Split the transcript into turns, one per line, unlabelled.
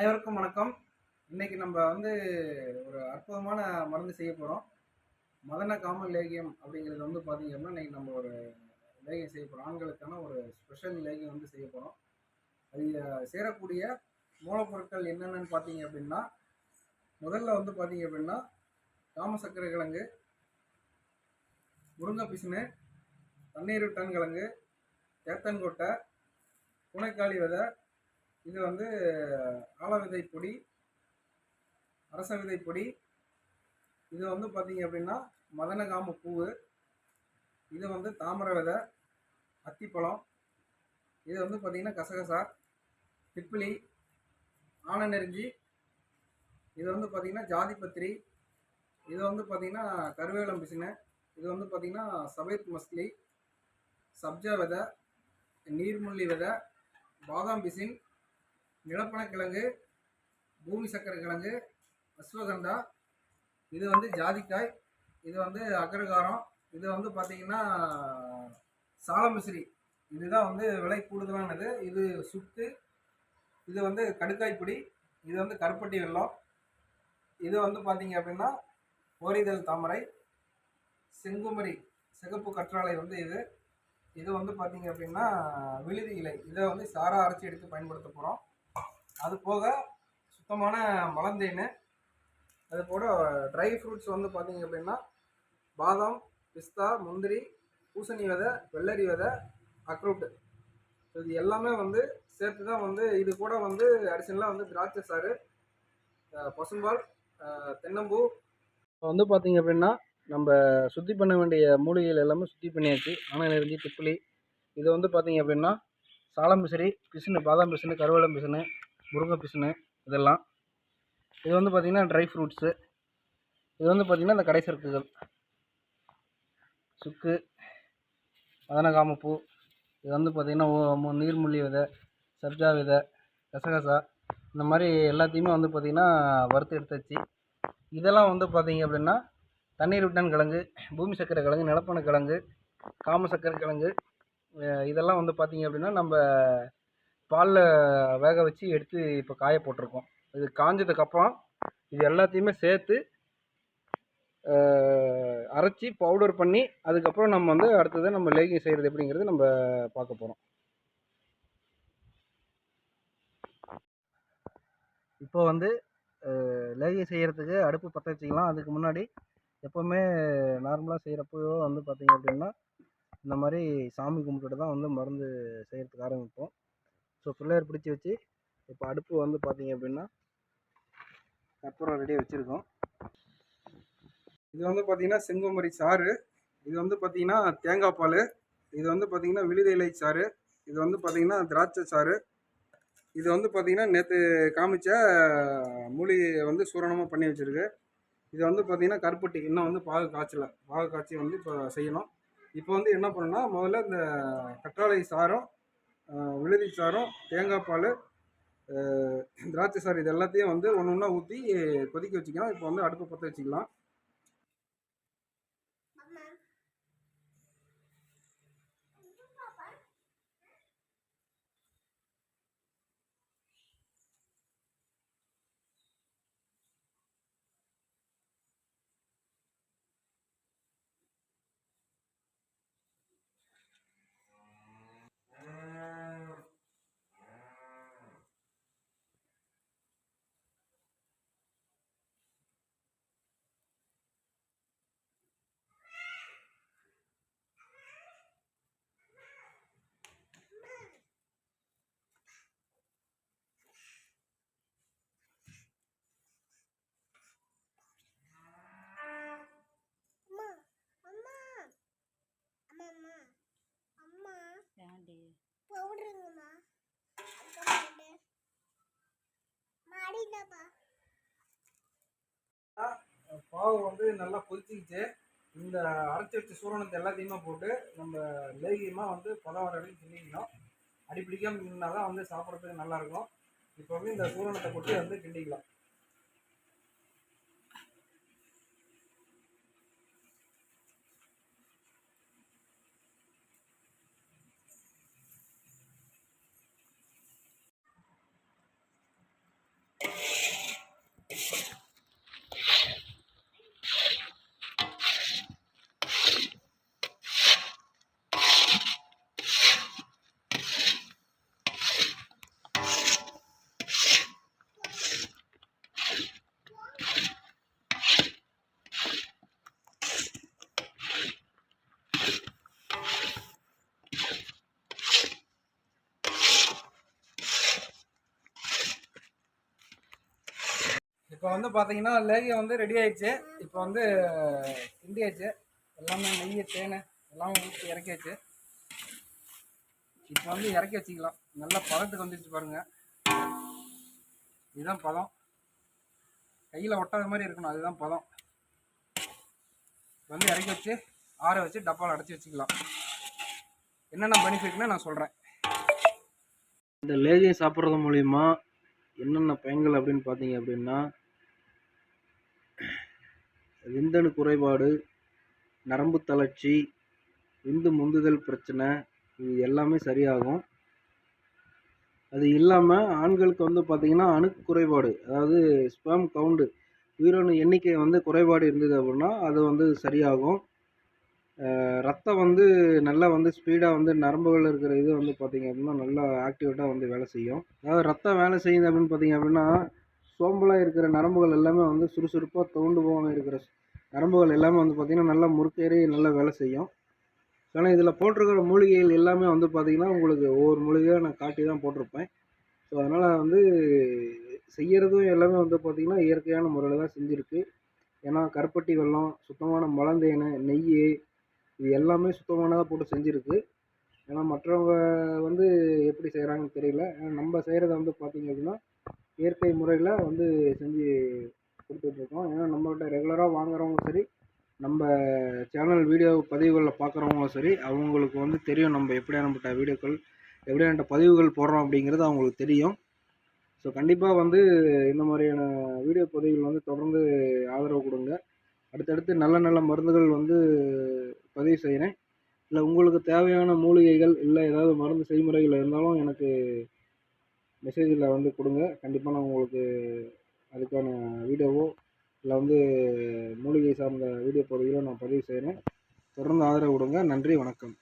அனைவருக்கும் வணக்கம். இன்னைக்கு நம்ம வந்து ஒரு அற்புதமான மருந்து செய்ய போகிறோம் மதன காமல் லேகியம் அப்படிங்கிறது வந்து பார்த்தீங்க அப்படின்னா இன்னைக்கு நம்ம ஒரு லேகியம் செய்ய போகிறோம் ஆண்களுக்கான ஒரு ஸ்பெஷல் லேகியம் வந்து செய்ய போகிறோம் அது சேரக்கூடிய மூலப்பொருட்கள் என்னென்னு பார்த்தீங்க அப்படின்னா முதல்ல வந்து பார்த்தீங்க அப்படின்னா காம சர்க்கரை கிழங்கு முருங்கை பிசுனு தண்ணீர் டன் கிழங்கு தேத்தன்கொட்டை புனைக்காளி விதை இது வந்து ஆல விதைப்பொடி பொடி அரச விதை பொடி. இது வந்து பார்த்தீங்க அப்படின்னா மதனகாம பூவு. இது வந்து தாமரை விதை அத்திப்பழம். இது வந்து பார்த்திங்கன்னா கசகசா திப்பிலி ஆனநெருஞ்சி இது வந்து பார்த்திங்கன்னா ஜாதிபத்திரி. இது வந்து பார்த்திங்கன்னா கருவேலம் பிசினை. இது வந்து பார்த்திங்கன்னா சபேத் மஸ்லி சப்ஜா விதை நீர்முள்ளி விதை பாதாம் பிசின் நிலப்பனக்கிழங்கு பூமி சக்கரை கிழங்கு அஸ்வகந்தா இது வந்து ஜாதிக்காய் இது வந்து அக்ரகாரம் இது வந்து பார்த்திங்கன்னா சாலமிசிறி இதுதான் வந்து விலை கூடுதலானது. இது சுட்டு இது வந்து கடுக்காய் பொடி இது வந்து கருப்பட்டி வெள்ளம் இது வந்து பார்த்திங்க அப்படின்னா ஓரிதழ் தாமரை செங்குமரி சிகப்பு கற்றாழை வந்து இது. இது வந்து பார்த்தீங்க அப்படின்னா விழுதி இலை. இதை வந்து சாரா அரைச்சி எடுத்து பயன்படுத்த போகிறோம் அது போக சுத்தமான மலந்தேன் அது போக ட்ரை ஃப்ரூட்ஸ் வந்து பார்த்தீங்க அப்படின்னா பாதாம் பிஸ்தா முந்திரி பூசணி விதை வெள்ளரி விதை அக்ரூட் இது எல்லாமே வந்து சேர்த்து தான் வந்து இது கூட வந்து அடிஷனலாக வந்து திராட்சை சாறு பசும்பால் தென்னம்பூ. இப்போ வந்து பார்த்தீங்க அப்படின்னா நம்ம சுத்தி பண்ண வேண்டிய மூலிகைகள் எல்லாமே சுத்தி பண்ணியாச்சு. ஆனால் நெருஞ்சி திப்பிலி. இது வந்து பார்த்தீங்க அப்படின்னா சாலம் பிசிறி பிசுனு பாதாம் பிசுனு கருவேலம் பிசுனு முருங்கை பிசுனு இதெல்லாம். இது வந்து பார்த்திங்கன்னா ட்ரை ஃப்ரூட்ஸு இது வந்து பார்த்திங்கன்னா இந்த கடை சரக்குகள். சுக்கு மதனகாமப்பூ இது வந்து பார்த்திங்கன்னா ஓ- மு- நீர்முள்ளி விதை சப்ஜா விதை கசகசா இந்த மாதிரி எல்லாத்தையுமே வந்து பார்த்திங்கன்னா வறுத்து எடுத்தாச்சு இதெல்லாம் வந்து பார்த்தீங்க அப்படின்னா தண்ணீர் விட்டான் கிழங்கு பூமி சக்கரை கிழங்கு நிலப்பண கிழங்கு காம சக்கரை கிழங்கு இதெல்லாம் வந்து பார்த்திங்க அப்படின்னா நம்ம பாலில் வேக வச்சு எடுத்து இப்போ காய போட்டிருக்கோம். இது காஞ்சதுக்கப்புறம் இது எல்லாத்தையுமே சேர்த்து அரைச்சி பவுடர் பண்ணி அதுக்கப்புறம் நம்ம வந்து அடுத்தது நம்ம லேகிங் செய்கிறது எப்படிங்கிறது நம்ம பார்க்க போகிறோம் இப்போ வந்து லேகிங் செய்கிறதுக்கு அடுப்பு பற்ற வச்சுக்கலாம். அதுக்கு முன்னாடி எப்போவுமே நார்மலாக செய்கிறப்போ வந்து பார்த்திங்க அப்படின்னா இந்த மாதிரி சாமி கும்பிட்டுட்டு தான் வந்து மருந்து செய்கிறதுக்கு ஆரம்பிப்போம். ஸோ பிள்ளையார் பிடிச்சி வச்சு இப்போ அடுப்பு வந்து பார்த்தீங்க அப்படின்னா கற்பூரம் ரெடியாக வச்சுருக்கோம். இது வந்து பார்த்திங்கன்னா செங்குமரி சாறு. இது வந்து பார்த்தீங்கன்னா தேங்காய் பால். இது வந்து பார்த்தீங்கன்னா விழுத இலை சாறு. இது வந்து பார்த்திங்கன்னா திராட்சை சாறு. இது வந்து பார்த்தீங்கன்னா நேற்று காமிச்ச மூலிகையை வந்து சூரணமாக பண்ணி வச்சுருக்கு. இது வந்து பார்த்திங்கன்னா கருப்பட்டி இன்னும் வந்து பாகு காய்ச்சல. பாகு காய்ச்சி வந்து இப்போ செய்யணும். இப்போ வந்து என்ன பண்ணணும்னா முதல்ல இந்த கற்றாழை சாரம் விழுதி சாரம் தேங்காய் பால் திராட்சை சாறு இது எல்லாத்தையும் வந்து ஒன்று ஒன்றா ஊற்றி கொதிக்க வச்சுக்கலாம். இப்போ வந்து அடுப்பு பற்ற வச்சுக்கலாம். மாவு வந்து நல்லா கொதிச்சிக்கிச்சு. இந்த அரைச்சி வச்ச சூரணத்தை எல்லாத்தையுமே போட்டு நம்ம லேகியமாக வந்து பதம் வர வரைக்கும் கிண்டிக்கணும். அடி பிடிக்காம தான் வந்து சாப்பிட்றதுக்கு நல்லாயிருக்கும் இப்போ வந்து இந்த சூரணத்தை கொட்டி வந்து கிண்டிக்கலாம்.
இப்போ வந்து பார்த்தீங்கன்னா லேகியம் வந்து ரெடி ஆயிடுச்சு. இப்போ வந்து கிண்டியாச்சு. எல்லாமே நெய் தேன் எல்லாம் ஊற்றி இறக்கியாச்சு. இப்போ வந்து இறக்கி வச்சுக்கலாம். நல்லா பதத்துக்கு வந்துருச்சு பாருங்க. இதுதான் பதம். கையில் ஒட்டாத மாதிரி இருக்கணும். அதுதான் பதம். இப்போ வந்து இறக்கி வச்சு ஆற வச்சு டப்பாவில் அடைச்சி வச்சுக்கலாம். என்னென்ன பெனிஃபிட்னு நான் சொல்கிறேன்
இந்த லேகியம் சாப்பிட்றது மூலிமா என்னென்ன பயன்கள் அப்படின்னு பார்த்தீங்க அப்படின்னா விந்தணு குறைபாடு நரம்பு தளர்ச்சி விந்து முந்துதல் பிரச்சனை இது எல்லாமே சரியாகும். அது இல்லாமல் ஆண்களுக்கு வந்து பார்த்திங்கன்னா அணு குறைபாடு அதாவது ஸ்பேம் கவுண்டு உயிரணு எண்ணிக்கை வந்து குறைபாடு இருந்தது அப்படின்னா அது வந்து சரியாகும். ரத்தம் வந்து நல்லா வந்து ஸ்பீடாக வந்து நரம்புகள் இருக்கிற இது வந்து பார்த்திங்க அப்படின்னா நல்லா ஆக்டிவேட்டாக வந்து வேலை செய்யும். அதாவது ரத்தம் வேலை செய்யுது அப்படின்னு பார்த்தீங்க அப்படின்னா சோம்பலாக இருக்கிற நரம்புகள் எல்லாமே வந்து சுறுசுறுப்பாக தோண்டு போகாமல் இருக்கிற நரம்புகள் எல்லாமே வந்து பார்த்திங்கன்னா நல்லா முறுக்கேறி நல்லா வேலை செய்யும். ஆனால் இதில் போட்டிருக்கிற மூலிகைகள் எல்லாமே வந்து பார்த்திங்கன்னா உங்களுக்கு ஒவ்வொரு மூலிகையாக நான் காட்டி தான் போட்டிருப்பேன். ஸோ அதனால் வந்து செய்கிறதும் எல்லாமே வந்து பார்த்திங்கன்னா இயற்கையான முறையில் தான் செஞ்சுருக்கு. ஏன்னா கருப்பட்டி வெள்ளம் சுத்தமான மலந்தேன் நெய் இது எல்லாமே சுத்தமானதாக போட்டு செஞ்சுருக்கு. ஏன்னா மற்றவங்க வந்து எப்படி செய்கிறாங்கன்னு தெரியல. ஏன்னா நம்ம செய்கிறத வந்து பார்த்திங்க அப்படின்னா இயற்கை முறையில் வந்து செஞ்சு கொடுத்துட்ருக்கோம். ஏன்னா நம்மகிட்ட ரெகுலராக வாங்குறவங்களும் சரி நம்ம சேனல் வீடியோ பதிவுகளில் பார்க்குறவங்களும் சரி அவங்களுக்கு வந்து தெரியும் நம்ம எப்படியானப்பட்ட வீடியோக்கள் எப்படியானப்பட்ட பதிவுகள் போடுறோம் அப்படிங்கிறது அவங்களுக்கு தெரியும். ஸோ கண்டிப்பாக வந்து இந்த மாதிரியான வீடியோ பதிவுகள் வந்து தொடர்ந்து ஆதரவு கொடுங்க. அடுத்தடுத்து நல்ல நல்ல மருந்துகள் வந்து பதிவு செய்கிறேன். இல்லை உங்களுக்கு தேவையான மூலிகைகள் இல்லை ஏதாவது மருந்து செய்முறைகள் இருந்தாலும் எனக்கு மெசேஜில் வந்து கொடுங்க. கண்டிப்பாக நான் உங்களுக்கு அதுக்கான வீடியோவோ இல்லை வந்து மூலிகை சார்ந்த வீடியோ பதிவுகளோ நான் பதிவு செய்கிறேன் தொடர்ந்து ஆதரவு கொடுங்க. நன்றி வணக்கம்.